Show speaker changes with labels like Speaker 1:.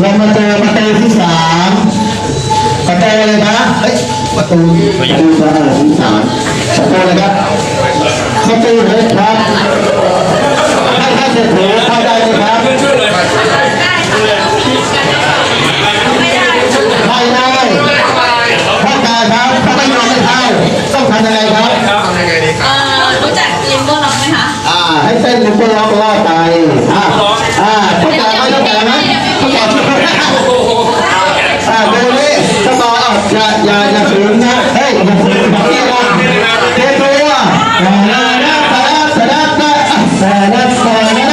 Speaker 1: เรามาเจอประตูที่สามประตูอะไรนะเฮ้ยประตูประตูสามที่สามประตูอะไรครับประตูเล็กครับให้ท่านเศรษฐีเข้าได้ไหมครับไม่ได้พ่อตาครับถ้าไม่ยอมให้เข้าต้องทำยังไงครับ
Speaker 2: เอ่อรู้จักลิมโบ้ล็อกไหมคะ
Speaker 1: อ่าให้เต้นลิมโบล็อกล่อไปอ่า อย่าอย่าอย่าฝืนนะเฮ้ยอย่าฝืนแบบนี้นะเทปเลยว่าสาระสาระสาระสาระ